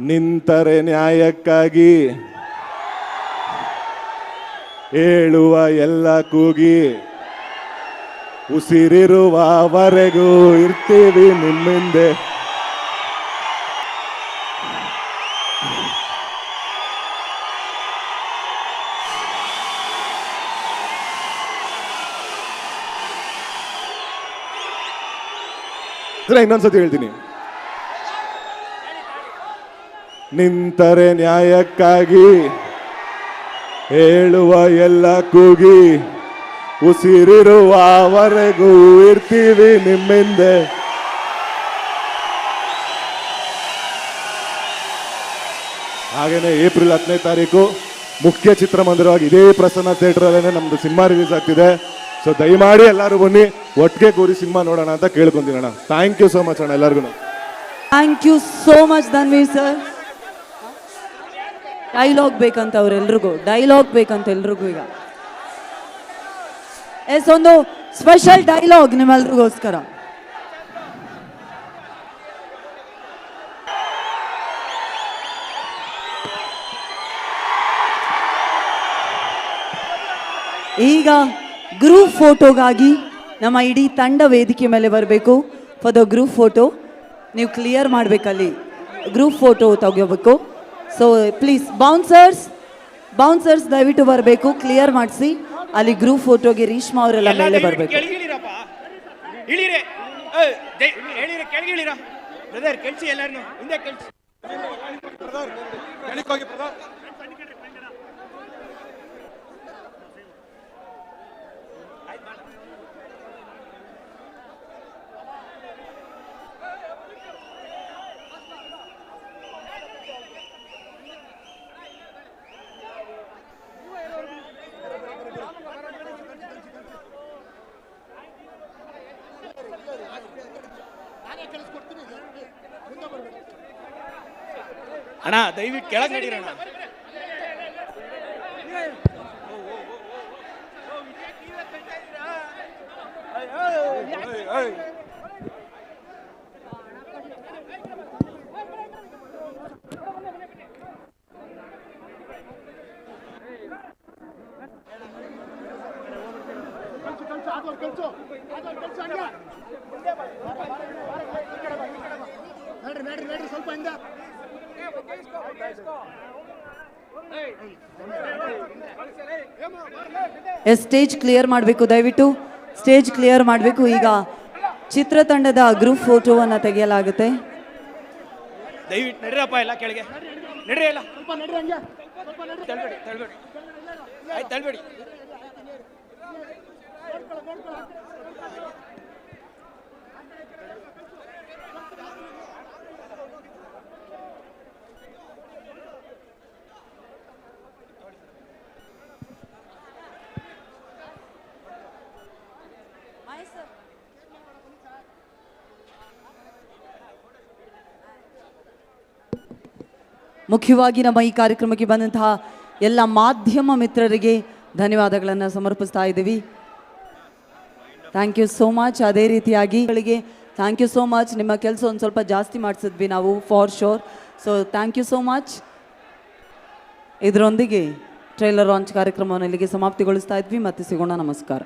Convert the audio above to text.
ನಿಂತರೆ ನ್ಯಾಯಕ್ಕಾಗಿ. ಹೇಳುವ ಎಲ್ಲ ಕೂಗಿ. ಉಸಿರಿರುವವರೆಗೂ ಇರ್ತೀವಿ ನಿಮ್ಮಿಂದೆ. ಇನ್ನೊಂದ್ಸತಿ ಹೇಳ್ತೀನಿ. ನಿಂತರೆ ನ್ಯಾಯಕ್ಕಾಗಿ ಹೇಳುವ ಎಲ್ಲ ಕೂಗಿ ಉಸಿರಿರುವವರೆಗೂ ಇರ್ತೀವಿ ನಿಮ್ಮಿಂದೆ. ಹಾಗೇನೆ ಏಪ್ರಿಲ್ ಹತ್ತನೇ ತಾರೀಕು ಮುಖ್ಯ ಚಿತ್ರಮಂದಿರವಾಗಿ ಇದೇ ಪ್ರಸನ್ನ ಥಿಯೇಟರ್ ಅಲ್ಲೇ ನಮ್ದು ಸಿನಿಮಾ ರಿಲೀಸ್ ಆಗ್ತಿದೆ. ಸೊ ದಯಮಾಡಿ ಎಲ್ಲರೂ ಬನ್ನಿ, ಒಟ್ಟಿಗೆ ಕೂರಿ ಸಿನಿಮಾ ನೋಡೋಣ ಅಂತ ಕೇಳ್ಕೊಂತೀನಿ ಅಣ್ಣ. ಥ್ಯಾಂಕ್ ಯು ಸೋ ಮಚ್ ಅಣ್ಣ ಎಲ್ಲರಿಗೂ thank you so much Dhanveer sir dialogue ಬೇಕಂತ ಅವ್ರೆಲ್ರಿಗೂ, ಡೈಲಾಗ್ ಬೇಕಂತ ಎಲ್ರಿಗೂ ಈಗ. ಎಸ್, ಒಂದು ಸ್ಪೆಷಲ್ ಡೈಲಾಗ್ ನಿಮ್ಮೆಲ್ರಿಗೋಸ್ಕರ. ಈಗ ಗ್ರೂಪ್ ಫೋಟೋಗಾಗಿ ನಮ್ಮ ಇಡೀ ತಂಡ ವೇದಿಕೆ ಮೇಲೆ ಬರಬೇಕು. ಫಾರ್ ದ ಗ್ರೂಪ್ ಫೋಟೋ ನೀವು ಕ್ಲಿಯರ್ ಮಾಡಬೇಕಲ್ಲಿ. ಗ್ರೂಪ್ ಫೋಟೋ ತೆಗಿಯೋಬೇಕು. ಸೊ ಪ್ಲೀಸ್ ಬೌನ್ಸರ್ಸ್ ಬೌನ್ಸರ್ಸ್ ದಯವಿಟ್ಟು ಬರಬೇಕು ಕ್ಲಿಯರ್ ಮಾಡಿಸಿ. ಅಲ್ಲಿ ಗ್ರೂಪ್ ಫೋಟೋಗೆ ರೀಶ್ಮಾ ಅವರೆಲ್ಲ ಮೇಲೆ ಬರಬೇಕು. ಕೆಳಗಿಳಿರಪ್ಪ. ಇಳಿರಿ. ಹೇಳಿರಿ ಕೆಳಗಿಳಿರ ಬ್ರದರ್ ಕೆಲ್ಸಿ ಎಲ್ಲಾರನು ಹಿಂದೆ ಕೆಳಗೆ ಸ್ವಲ್ಪ ಎಸ್ ಸ್ಟೇಜ್ ಕ್ಲಿಯರ್ ಮಾಡಬೇಕು ದಯವಿಟ್ಟು ಸ್ಟೇಜ್ ಕ್ಲಿಯರ್ ಮಾಡಬೇಕು. ಈಗ ಚಿತ್ರತಂಡದ ಗ್ರೂಪ್ ಫೋಟೋವನ್ನು ತೆಗೆಯಲಾಗುತ್ತೆ. ದಯವಿಟ್ಟು ನಡೀರಪ್ಪ ಎಲ್ಲ ಕೆಳಗೆ. ನಡ್ರಿ ಎಲ್ಲ. ತಳ್ಬೇಡಿ ತಳ್ಬೇಡಿ. ಆಯ್ತು ತಳ್ಬೇಡಿ. ಮುಖ್ಯವಾಗಿ ನಮ್ಮ ಈ ಕಾರ್ಯಕ್ರಮಕ್ಕೆ ಬಂದಂತಹ ಎಲ್ಲ ಮಾಧ್ಯಮ ಮಿತ್ರರಿಗೆ ಧನ್ಯವಾದಗಳನ್ನು ಸಮರ್ಪಿಸ್ತಾ ಇದ್ದೀವಿ. ಥ್ಯಾಂಕ್ ಯು ಸೋ ಮಚ್ ಅದೇ ರೀತಿಯಾಗಿ ಗಳಿಗೆ ಥ್ಯಾಂಕ್ ಯು ಸೋ ಮಚ್ ನಿಮ್ಮ ಕೆಲಸ ಒಂದು ಸ್ವಲ್ಪ ಜಾಸ್ತಿ ಮಾಡಿಸಿದ್ವಿ ನಾವು for sure so thank you so much ಇದರೊಂದಿಗೆ ಟ್ರೈಲರ್ ಲಾಂಚ್ ಕಾರ್ಯಕ್ರಮವನ್ನು ಇಲ್ಲಿಗೆ ಸಮಾಪ್ತಿಗೊಳಿಸ್ತಾ ಇದ್ವಿ. ಮತ್ತೆ ಸಿಗೋಣ. ನಮಸ್ಕಾರ.